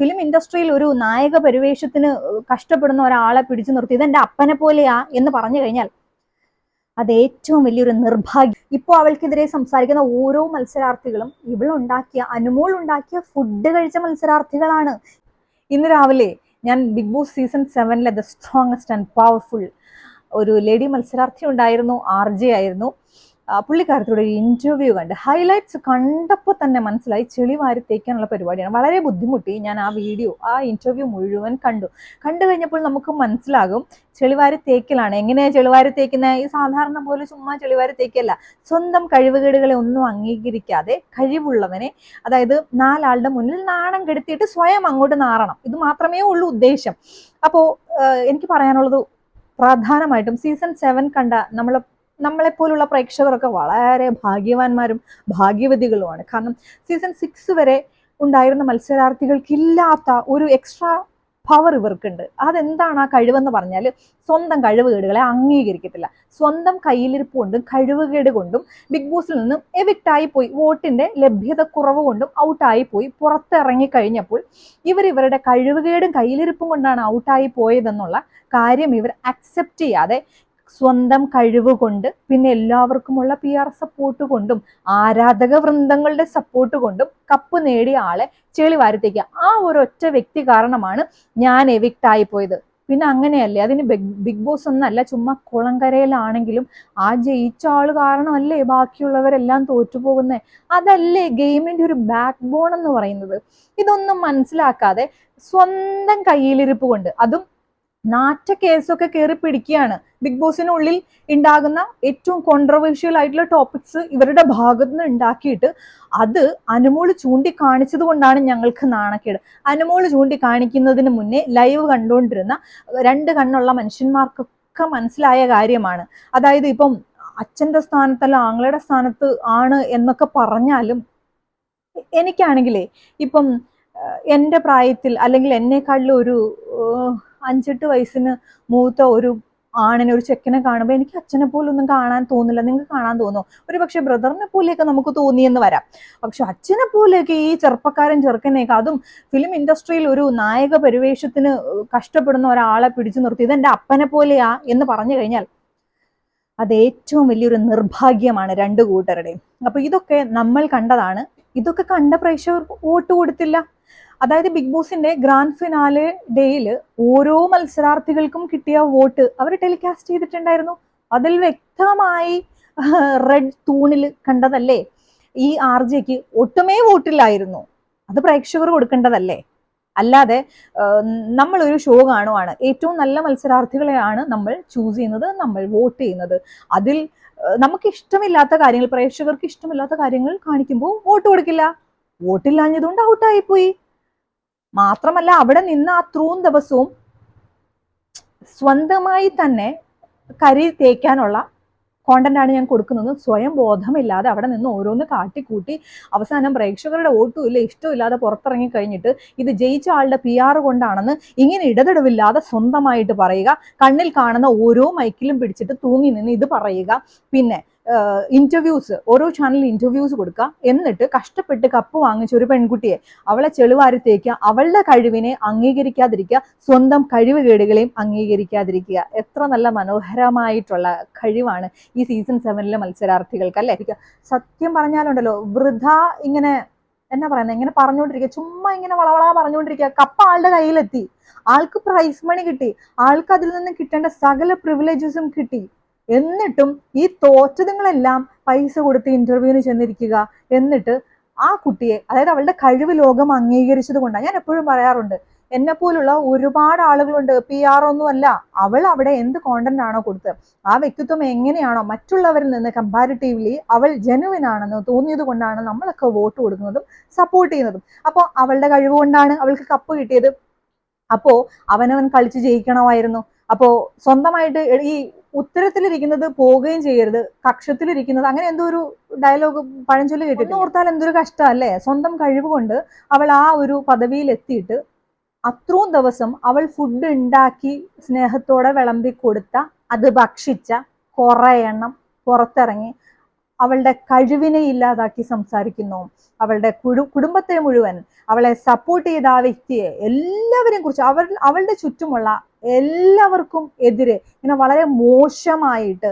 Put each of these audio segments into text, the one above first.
Film ഇൻഡസ്ട്രിയിൽ ഒരു നായക പരിവേഷത്തിന് കഷ്ടപ്പെടുന്ന ഒരാളെ പിടിച്ചു നിർത്തി. ഇത് എന്റെ അപ്പനെ പോലെയാ എന്ന് പറഞ്ഞു കഴിഞ്ഞാൽ അത് ഏറ്റവും വലിയൊരു നിർഭാഗ്യം. ഇപ്പോൾ അവൾക്കെതിരെ സംസാരിക്കുന്ന ഓരോ മത്സരാർത്ഥികളും ഇവളുണ്ടാക്കിയ അനുമോൾ ഉണ്ടാക്കിയ ഫുഡ് കഴിച്ച മത്സരാർത്ഥികളാണ്. ഇന്ന് രാവിലെ ഞാൻ ബിഗ് ബോസ് സീസൺ സെവനിലെ ദ സ്ട്രോങ്സ്റ്റ് ആൻഡ് പവർഫുൾ ഒരു ലേഡി മത്സരാർത്ഥി ഉണ്ടായിരുന്നു ആർ ജെ ആയിരുന്നു. ആ, പുള്ളിക്കാരത്തിയുടെ ഒരു ഇന്റർവ്യൂ കണ്ട് ഹൈലൈറ്റ്സ് കണ്ടപ്പോൾ തന്നെ മനസ്സിലായി ചെളി വാരി തേക്കാനുള്ള പരിപാടിയാണ്. വളരെ ബുദ്ധിമുട്ടി ഞാൻ ആ വീഡിയോ ആ ഇന്റർവ്യൂ മുഴുവൻ കണ്ടു. കണ്ടു കഴിഞ്ഞപ്പോൾ നമുക്ക് മനസ്സിലാകും ചെളിവാരി തേക്കലാണ്. എങ്ങനെയാ ചെളിവാരി തേക്കുന്നത് ഈ സാധാരണ പോലെ ചുമ്മാ ചെളിവാരി തേക്കല്ല. സ്വന്തം കഴിവുകേടുകളെ ഒന്നും അംഗീകരിക്കാതെ കഴിവുള്ളവനെ അതായത് നാലാളുടെ മുന്നിൽ നാണം കെടുത്തിയിട്ട് സ്വയം അങ്ങോട്ട് നാറണം. ഇത് മാത്രമേ ഉള്ളൂ ഉദ്ദേശം. അപ്പോൾ എനിക്ക് പറയാനുള്ളത് പ്രധാനമായിട്ടും സീസൺ സെവൻ കണ്ട നമ്മൾ നമ്മളെപ്പോലുള്ള പ്രേക്ഷകരൊക്കെ വളരെ ഭാഗ്യവാന്മാരും ഭാഗ്യവതികളുമാണ്. കാരണം സീസൺ സിക്സ് വരെ ഉണ്ടായിരുന്ന മത്സരാർത്ഥികൾക്കില്ലാത്ത ഒരു എക്സ്ട്രാ പവർ ഇവർക്കുണ്ട്. അതെന്താണ് ആ കഴിവെന്ന് പറഞ്ഞാൽ സ്വന്തം കഴിവുകേടുകളെ അംഗീകരിക്കത്തില്ല. സ്വന്തം കയ്യിലിരിപ്പ് കൊണ്ടും കഴിവുകേട് കൊണ്ടും ബിഗ് ബോസിൽ നിന്നും എവിക്റ്റായി പോയി. വോട്ടിന്റെ ലഭ്യത കുറവ് കൊണ്ടും ഔട്ടായി പോയി. പുറത്തിറങ്ങി കഴിഞ്ഞപ്പോൾ ഇവർ ഇവരുടെ കഴിവുകേടും കയ്യിലിരിപ്പും കൊണ്ടാണ് ഔട്ടായി പോയതെന്നുള്ള കാര്യം ഇവർ അക്സെപ്റ്റ് ചെയ്യാതെ സ്വന്തം കഴിവ് കൊണ്ട് പിന്നെ എല്ലാവർക്കുമുള്ള പി ആർ സപ്പോർട്ട് കൊണ്ടും ആരാധക വൃന്ദങ്ങളുടെ സപ്പോർട്ട് കൊണ്ടും കപ്പ് നേടിയ ആളെ ചെളി വാരത്തേക്ക് ആ ഒറ്റ വ്യക്തി കാരണമാണ് ഞാൻ എവിക്റ്റ് ആയി പോയത് പിന്നെ അങ്ങനെയല്ലേ അതിന് ബിഗ് ബോസ് ഒന്നല്ല ചുമ്മാ കുളങ്കരയിലാണെങ്കിലും ആ ജയിച്ച ആൾ കാരണമല്ലേ ബാക്കിയുള്ളവരെല്ലാം തോറ്റുപോകുന്നേ? അതല്ലേ ഗെയിമിന്റെ ഒരു ബാക്ക് ബോൺ എന്ന് പറയുന്നത്? ഇതൊന്നും മനസ്സിലാക്കാതെ സ്വന്തം കയ്യിലിരിപ്പ് കൊണ്ട് അതും നാറ്റ കേസൊക്കെ കയറി പിടിക്കുകയാണ്. ബിഗ് ബോസിനുള്ളിൽ ഉണ്ടാകുന്ന ഏറ്റവും കോൺട്രവേഴ്ഷ്യൽ ആയിട്ടുള്ള ടോപ്പിക്സ് ഇവരുടെ ഭാഗത്ത് നിന്ന് ഉണ്ടാക്കിയിട്ട് അത് അനുമോൾ ചൂണ്ടിക്കാണിച്ചത് കൊണ്ടാണ് ഞങ്ങൾക്ക് നാണക്കേട്. അനുമോൾ ചൂണ്ടിക്കാണിക്കുന്നതിന് മുന്നേ ലൈവ് കണ്ടുകൊണ്ടിരുന്ന രണ്ട് കണ്ണുള്ള മനുഷ്യന്മാർക്കൊക്കെ മനസ്സിലായ കാര്യമാണ്. അതായത് ഇപ്പം അച്ഛന്റെ സ്ഥാനത്തല്ല ആങ്ങളുടെ സ്ഥാനത്ത് ആണ് എന്നൊക്കെ പറഞ്ഞാലും എനിക്കാണെങ്കിലേ ഇപ്പം എന്റെ പ്രായത്തിൽ അല്ലെങ്കിൽ എന്നെക്കാളിലൊരു അഞ്ചെട്ട് വയസ്സിന് മൂത്ത ഒരു ആണിനെ ഒരു ചെക്കനെ കാണുമ്പോൾ എനിക്ക് അച്ഛനെ പോലൊന്നും കാണാൻ തോന്നില്ല. നിങ്ങൾക്ക് കാണാൻ തോന്നുന്നു ഒരു പക്ഷെ ബ്രദറിനെ പോലെയൊക്കെ നമുക്ക് തോന്നിയെന്ന് വരാം. പക്ഷെ അച്ഛനെ പോലെയൊക്കെ ഈ ചെറുപ്പക്കാരൻ ചെറുക്കനെയൊക്കെ അതും ഫിലിം ഇൻഡസ്ട്രിയിൽ ഒരു നായക പരിവേഷത്തിന് കഷ്ടപ്പെടുന്ന ഒരാളെ പിടിച്ചു നിർത്തി. ഇത് എന്റെ അപ്പനെ പോലെയാ എന്ന് പറഞ്ഞു കഴിഞ്ഞാൽ അത് ഏറ്റവും വലിയൊരു നിർഭാഗ്യമാണ് രണ്ട് കൂട്ടരുടെയും. അപ്പൊ ഇതൊക്കെ നമ്മൾ കണ്ടതാണ്. ഇതൊക്കെ കണ്ട പ്രേക്ഷകർ വോട്ട് കൊടുത്തില്ല. അതായത് ബിഗ് ബോസിന്റെ ഗ്രാൻഡ് ഫിനാലെ ഡേയിൽ ഓരോ മത്സരാർത്ഥികൾക്കും കിട്ടിയ വോട്ട് അവർ ടെലികാസ്റ്റ് ചെയ്തിട്ടുണ്ടായിരുന്നു. അതിൽ വ്യക്തമായി റെഡ് തൂണിൽ കണ്ടതല്ലേ? ഈ ആർ ജെക്ക് ഒട്ടുമേ വോട്ടില്ലായിരുന്നു. അത് പ്രേക്ഷകർ കൊടുക്കേണ്ടതല്ലേ? അല്ലാതെ നമ്മളൊരു ഷോ കാണുവാണ്. ഏറ്റവും നല്ല മത്സരാർത്ഥികളെയാണ് നമ്മൾ ചൂസ് ചെയ്യുന്നത് നമ്മൾ വോട്ട് ചെയ്യുന്നത്. അതിൽ നമുക്ക് ഇഷ്ടമില്ലാത്ത കാര്യങ്ങൾ പ്രേക്ഷകർക്ക് ഇഷ്ടമില്ലാത്ത കാര്യങ്ങൾ കാണിക്കുമ്പോൾ വോട്ട് കൊടുക്കില്ല. വോട്ടില്ലാഞ്ഞതുകൊണ്ട് ഔട്ടായി പോയി മാത്രമല്ല അവിടെ നിന്ന് ആ ത്രൂം ദിവസവും സ്വന്തമായി തന്നെ കരി തേക്കാനുള്ള കോണ്ടന്റ് ആണ് ഞാൻ കൊടുക്കുന്നത്. സ്വയം ബോധമില്ലാതെ അവിടെ നിന്ന് ഓരോന്ന് കാട്ടിക്കൂട്ടി അവസാനം പ്രേക്ഷകരുടെ ഓട്ടും ഇല്ല ഇഷ്ടമില്ലാതെ പുറത്തിറങ്ങി കഴിഞ്ഞിട്ട് ഇത് ജയിച്ച ആളുടെ പി ആർ കൊണ്ടാണെന്ന് ഇങ്ങനെ ഇടതടവില്ലാതെ സ്വന്തമായിട്ട് പറയുക കണ്ണിൽ കാണുന്ന ഓരോ മൈക്കിലും പിടിച്ചിട്ട് തൂങ്ങി നിന്ന് ഇത് പറയുക. പിന്നെ ഇന്റർവ്യൂസ് ഓരോ ചാനലിൽ ഇന്റർവ്യൂസ് കൊടുക്കുക എന്നിട്ട് കഷ്ടപ്പെട്ട് കപ്പ് വാങ്ങിച്ച ഒരു പെൺകുട്ടിയെ അവളെ ചെളുവാരി തേക്കുക അവളുടെ കഴിവിനെ അംഗീകരിക്കാതിരിക്കുക സ്വന്തം കഴിവ് കേടുകളെയും അംഗീകരിക്കാതിരിക്കുക. എത്ര നല്ല മനോഹരമായിട്ടുള്ള കഴിവാണ് ഈ സീസൺ സെവനിലെ മത്സരാർത്ഥികൾക്ക് അല്ലേ? സത്യം പറഞ്ഞാലുണ്ടല്ലോ വൃഥ ഇങ്ങനെ എന്നാ പറയുന്നത് ഇങ്ങനെ പറഞ്ഞുകൊണ്ടിരിക്കുക ചുമ്മാ ഇങ്ങനെ വളവളാ പറഞ്ഞുകൊണ്ടിരിക്കുക. കപ്പ ആളുടെ കയ്യിലെത്തി. ആൾക്ക് പ്രൈസ് മണി കിട്ടി. ആൾക്ക് അതിൽ നിന്ന് കിട്ടേണ്ട സകല പ്രിവിലേജസും കിട്ടി. എന്നിട്ടും ഈ തോറ്റതുങ്ങളെല്ലാം പൈസ കൊടുത്ത് ഇന്റർവ്യൂവിന് ചെന്നിരിക്കുക എന്നിട്ട് ആ കുട്ടിയെ അതായത് അവളുടെ കഴിവ് ലോകം അംഗീകരിച്ചത് കൊണ്ടാണ് ഞാൻ എപ്പോഴും പറയാറുണ്ട് എന്നെ പോലുള്ള ഒരുപാട് ആളുകളുണ്ട് പി ആർ ഒന്നും അല്ല. അവൾ അവിടെ എന്ത് കോണ്ടന്റ് ആണോ കൊടുത്തത് ആ വ്യക്തിത്വം എങ്ങനെയാണോ മറ്റുള്ളവരിൽ നിന്ന് കമ്പാരിറ്റീവ്ലി അവൾ ജെനുവിൻ ആണെന്ന് തോന്നിയത് കൊണ്ടാണ് നമ്മളൊക്കെ വോട്ട് കൊടുക്കുന്നതും സപ്പോർട്ട് ചെയ്യുന്നതും. അപ്പോൾ അവളുടെ കഴിവ് കൊണ്ടാണ് അവൾക്ക് കപ്പ് കിട്ടിയത്. അപ്പോ അവനവൻ കളിച്ച് ജയിക്കണമായിരുന്നു. അപ്പോ സ്വന്തമായിട്ട് ഈ ഉത്തരത്തിലിരിക്കുന്നത് പോവുകയും ചെയ്യരുത് കക്ഷത്തിലിരിക്കുന്നത് അങ്ങനെ എന്തോ ഒരു ഡയലോഗ് പഴഞ്ചൊല്ലി കേട്ടിട്ട് ഓർത്താൽ എന്തൊരു കഷ്ടം അല്ലേ സ്വന്തം കഴിവ് കൊണ്ട് അവൾ ആ ഒരു പദവിയിൽ എത്തിയിട്ട് അത്രയും ദിവസം അവൾ ഫുഡ് ഉണ്ടാക്കി സ്നേഹത്തോടെ വിളമ്പി കൊടുത്ത അത് ഭക്ഷിച്ച കുറേ എണ്ണം പുറത്തിറങ്ങി അവളുടെ കഴിവിനെ ഇല്ലാതാക്കി സംസാരിക്കുന്നു. അവളുടെ കുടു കുടുംബത്തെ മുഴുവൻ അവളെ സപ്പോർട്ട് ചെയ്ത ആ വ്യക്തിയെ എല്ലാവരെയും കുറിച്ച് അവർ അവളുടെ ചുറ്റുമുള്ള എല്ലാവർക്കും എതിരെ ഇങ്ങനെ വളരെ മോശമായിട്ട്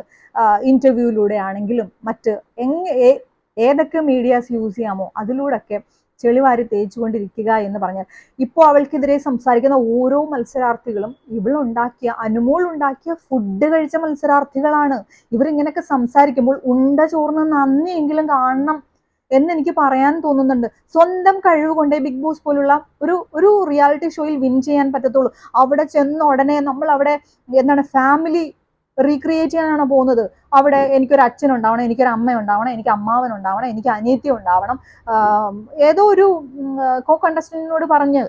ഇന്റർവ്യൂയിലൂടെ ആണെങ്കിലും മറ്റ് എങ് ഏ- ഏതൊക്കെ മീഡിയാസ് യൂസ് ചെയ്യാമോ അതിലൂടെയൊക്കെ ചെളിവാരി തേച്ചുകൊണ്ടിരിക്കുക എന്ന് പറഞ്ഞാൽ ഇപ്പോൾ അവൾക്കെതിരെ സംസാരിക്കുന്ന ഓരോ മത്സരാർത്ഥികളും ഇവളുണ്ടാക്കിയ അനുമോൾ ഉണ്ടാക്കിയ ഫുഡ് കഴിച്ച മത്സരാർത്ഥികളാണ്. ഇവരിങ്ങനെയൊക്കെ സംസാരിക്കുമ്പോൾ ഉണ്ട ചോർന്ന് നന്ദിയെങ്കിലും കാണണം എന്ന് എനിക്ക് പറയാൻ തോന്നുന്നുണ്ട്. സ്വന്തം കഴിവ് കൊണ്ടേ ബിഗ് ബോസ് പോലുള്ള ഒരു ഒരു റിയാലിറ്റി ഷോയിൽ വിൻ ചെയ്യാൻ പറ്റത്തുള്ളൂ. അവിടെ ചെന്ന ഉടനെ നമ്മൾ അവിടെ എന്താണ് ഫാമിലി റീക്രിയേറ്റ് ചെയ്യാനാണ് പോകുന്നത്? അവിടെ എനിക്കൊരു അച്ഛൻ ഉണ്ടാവണം എനിക്കൊരു അമ്മ ഉണ്ടാവണം എനിക്ക് അമ്മാവൻ ഉണ്ടാവണം എനിക്ക് അനിയത്തി ഉണ്ടാവണം. ഏതോ ഒരു കോ കണ്ടസ്റ്റന്റിനോട് പറഞ്ഞ്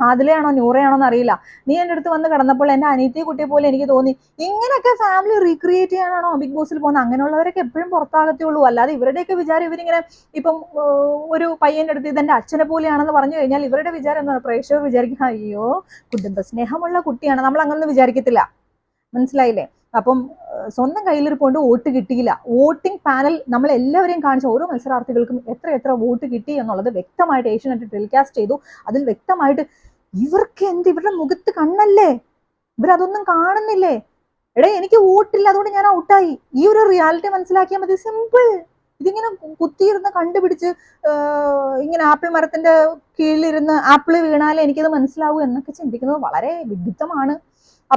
ആദിലയാണോ നൂറയാണോ എന്ന് അറിയില്ല നീ എന്റെ അടുത്ത് വന്ന് കിടന്നപ്പോൾ എന്റെ അനിയത്തി കുട്ടിയെ പോലെ എനിക്ക് തോന്നി. ഇങ്ങനെയൊക്കെ ഫാമിലി റീക്രിയേറ്റ് ചെയ്യാനാണോ ബിഗ് ബോസിൽ പോകുന്നത്? അങ്ങനെയുള്ളവരൊക്കെ എപ്പോഴും പുറത്താകത്തേ ഉള്ളൂ. അല്ലാതെ ഇവരുടെയൊക്കെ വിചാരം ഇവരിങ്ങനെ ഇപ്പം ഒരു പയ്യന്റെ അടുത്ത് ഇതെന്റെ അച്ഛനെ പോലെയാണെന്ന് പറഞ്ഞു കഴിഞ്ഞാൽ ഇവരുടെ വിചാരം എന്താണ്? പ്രേക്ഷകർ വിചാരിക്കുക അയ്യോ കുടുംബസ്നേഹമുള്ള കുട്ടിയാണ്. നമ്മൾ അങ്ങനൊന്നും വിചാരിക്കത്തില്ല. മനസ്സിലായില്ലേ? അപ്പം സ്വന്തം കയ്യിലിരിപ്പോണ്ട് വോട്ട് കിട്ടിയില്ല. വോട്ടിംഗ് പാനൽ നമ്മൾ എല്ലാവരെയും കാണിച്ച ഓരോ മത്സരാർത്ഥികൾക്കും എത്ര എത്ര വോട്ട് കിട്ടി എന്നുള്ളത് വ്യക്തമായിട്ട് ഏഷ്യനെറ്റ് ടെലികാസ്റ്റ് ചെയ്തു. അതിൽ വ്യക്തമായിട്ട് ഇവർക്ക് എന്ത്? ഇവരുടെ മുഖത്ത് കണ്ണല്ലേ? ഇവരതൊന്നും കാണുന്നില്ലേ? എടേ എനിക്ക് വോട്ടില്ല അതുകൊണ്ട് ഞാൻ ഔട്ടായി. ഈ ഒരു റിയാലിറ്റി മനസ്സിലാക്കിയാൽ മതി. സിമ്പിൾ. ഇതിങ്ങനെ കുത്തിയിരുന്ന് കണ്ടുപിടിച്ച് ഇങ്ങനെ ആപ്പിൾ മരത്തിന്റെ കീഴിലിരുന്ന് ആപ്പിൾ വീണാലേ എനിക്കത് മനസ്സിലാവൂ എന്നൊക്കെ ചിന്തിക്കുന്നത് വളരെ വിഡിത്തമാണ്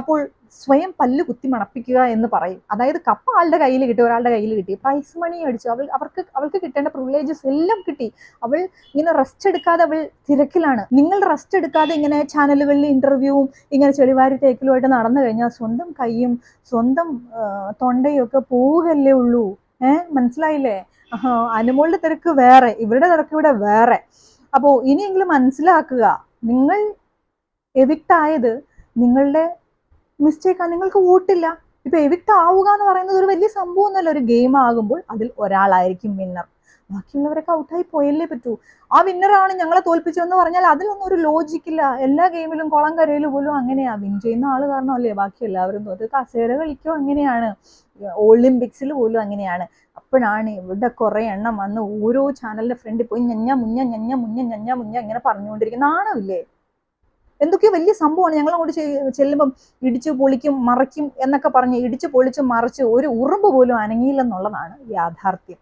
അപ്പോൾ സ്വയം പല്ല് കുത്തി മണപ്പിക്കുക എന്ന് പറയും. അതായത് കപ്പ ആളുടെ കയ്യിൽ കിട്ടി ഒരാളുടെ കയ്യിൽ കിട്ടി. പ്രൈസ് മണി അടിച്ചു അവൾ അവർക്ക് അവൾക്ക് കിട്ടേണ്ട പ്രിവിലേജസ് എല്ലാം കിട്ടി. അവൾ ഇങ്ങനെ റെസ്റ്റ് എടുക്കാതെ അവൾ തിരക്കിലാണ്. നിങ്ങൾ റെസ്റ്റ് എടുക്കാതെ ഇങ്ങനെ ചാനലുകളിൽ ഇന്റർവ്യൂവും ഇങ്ങനെ ചെളിവാരി തേക്കലുമായിട്ട് നടന്നു കഴിഞ്ഞാൽ സ്വന്തം കൈയും സ്വന്തം തൊണ്ടയും ഒക്കെ പോവുകയല്ലേ ഉള്ളൂ. ഏഹ് മനസ്സിലായില്ലേ? അനുമോളുടെ തിരക്ക് വേറെ ഇവരുടെ തിരക്ക് ഇവിടെ വേറെ. അപ്പോൾ ഇനിയെങ്കിലും മനസ്സിലാക്കുക നിങ്ങൾ എവിക്റ്റ് ആയത് നിങ്ങളുടെ മിസ്റ്റേക്കാണ് നിങ്ങൾക്ക് വോട്ടില്ല. ഇപ്പൊ എവിക്ട് ആവുക എന്ന് പറയുന്നത് ഒരു വലിയ സംഭവം എന്നല്ല ഒരു ഗെയിം ആകുമ്പോൾ അതിൽ ഒരാളായിരിക്കും വിന്നർ ബാക്കിയുള്ളവരൊക്കെ ഔട്ടായി പോയല്ലേ പറ്റൂ. ആ വിന്നറാണ് ഞങ്ങളെ തോൽപ്പിച്ചതെന്ന് പറഞ്ഞാൽ അതിലൊന്നും ഒരു ലോജിക്കില്ല എല്ലാ ഗെയിമിലും കുളം കരയിൽ പോലും അങ്ങനെയാ. വിൻ ചെയ്യുന്ന ആൾ കാരണമല്ലേ? ബാക്കി എല്ലാവരും തോറ്റ് കസേര കളിക്കോ അങ്ങനെയാണ്. ഒളിമ്പിക്സിൽ പോലും അങ്ങനെയാണ്. അപ്പോഴാണ് ഇവിടെ കുറെ എണ്ണം വന്ന് ഓരോ ചാനലിന്റെ ഫ്രണ്ടിൽ പോയി ഞഞ്ഞ മുഞ്ഞ ഞഞ്ഞ മുഞ്ഞ ഞഞ്ഞ മുഞ്ഞ ഇങ്ങനെ പറഞ്ഞുകൊണ്ടിരിക്കുന്ന. ആണമില്ലേ എന്തൊക്കെയോ വലിയ സംഭവമാണ്. ഞങ്ങൾ അങ്ങോട്ട് ചെല്ലുമ്പം ഇടിച്ചു പൊളിക്കും മറയ്ക്കും എന്നൊക്കെ പറഞ്ഞ് ഇടിച്ചു പൊളിച്ച് മറിച്ച് ഒരു ഉറുമ്പ് പോലും അനങ്ങിയില്ലെന്നുള്ളതാണ് യാഥാർത്ഥ്യം.